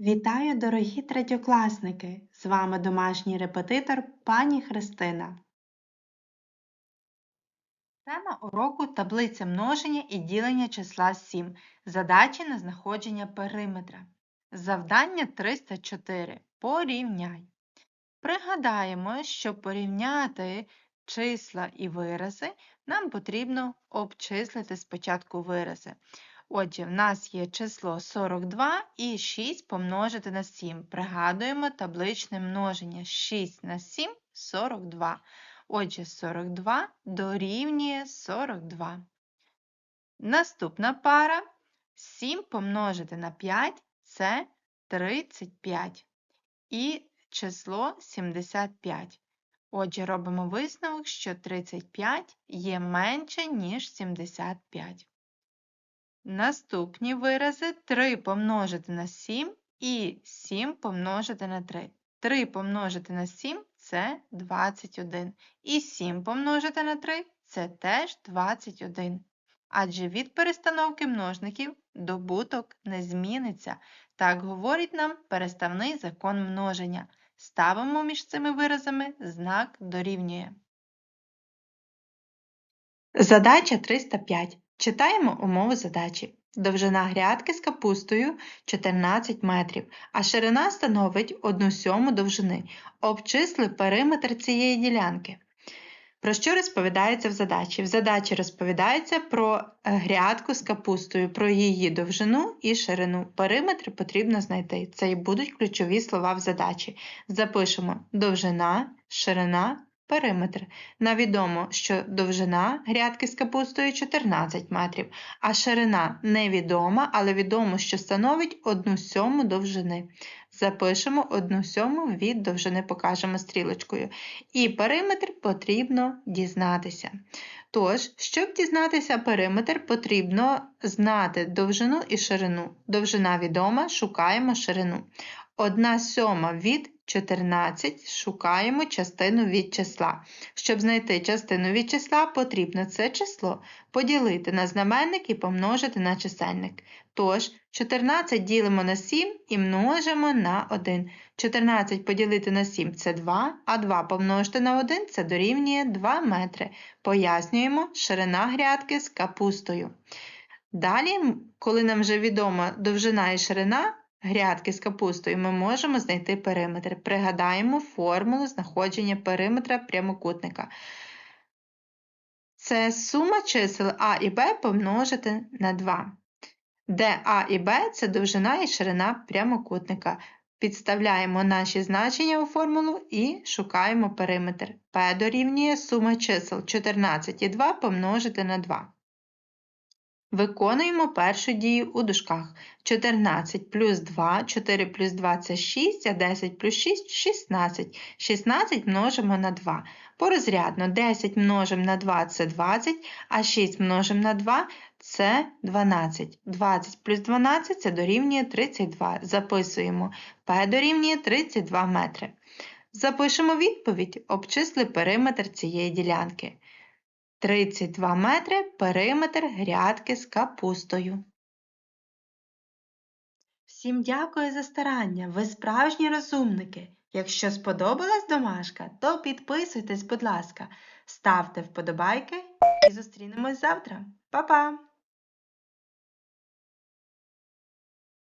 Вітаю, дорогі третьокласники! З вами домашній репетитор пані Христина. Тема уроку таблиця множення і ділення числа 7. Задачі на знаходження периметра. Завдання 304. Порівняй. Пригадаємо, щоб порівняти числа і вирази, нам потрібно обчислити спочатку вирази. Отже, в нас є число 42 і 6 помножити на 7. Пригадуємо табличне множення 6 на 7 42. Отже, 42 дорівнює 42. Наступна пара 7 помножити на 5 це 35. І число 75. Отже, робимо висновок, що 35 є менше, ніж 75. Наступні вирази 3 помножити на 7 і 7 помножити на 3. 3 помножити на 7 це 21. І 7 помножити на 3 це теж 21. Адже від перестановки множників добуток не зміниться. Так говорить нам переставний закон множення. Ставимо між цими виразами знак дорівнює. Задача 305. Читаємо умови задачі. Довжина грядки з капустою 14 метрів, а ширина становить 1 сьому довжини. Обчисли периметр цієї ділянки. Про що розповідається в задачі? В задачі розповідається про е, грядку з капустою, про її довжину і ширину. Периметр потрібно знайти. Це і будуть ключові слова в задачі. Запишемо довжина, ширина, периметр. Нам відомо, що довжина грядки з капустою 14 метрів, а ширина невідома, але відомо, що становить 1 сьому довжини. Запишемо 1 сьому від довжини, покажемо стрілочкою. І периметр потрібно дізнатися. Тож, щоб дізнатися периметр, потрібно знати довжину і ширину. Довжина відома, шукаємо ширину. 1 сьома від 14 шукаємо частину від числа. Щоб знайти частину від числа, потрібно це число поділити на знаменник і помножити на чисельник. Тож, 14 ділимо на 7 і множимо на 1. 14 поділити на 7 це 2, а 2 помножити на 1 це дорівнює 2 метри. Пояснюємо ширина грядки з капустою. Далі, коли нам вже відома довжина і ширина, грядки з капустою ми можемо знайти периметр. Пригадаємо формулу знаходження периметра прямокутника. Це сума чисел А і Б помножити на 2, де А і Б це довжина і ширина прямокутника. Підставляємо наші значення у формулу і шукаємо периметр. P дорівнює сума чисел 14 і 2 помножити на 2. Виконуємо першу дію у дужках. 14 плюс 2, 4 плюс 2 це 6, а 10 плюс 6 16. 16 множимо на 2. Порозрядно 10 множимо на 2 це 20, а 6 множимо на 2 це 12. 20 плюс 12 це дорівнює 32. Записуємо P дорівнює 32 метри. Запишемо відповідь, обчисли периметр цієї ділянки. 32 метри периметр грядки з капустою. Всім дякую за старання. Ви справжні розумники. Якщо сподобалась домашка, то підписуйтесь, будь ласка, ставте вподобайки і зустрінемось завтра. Па-па!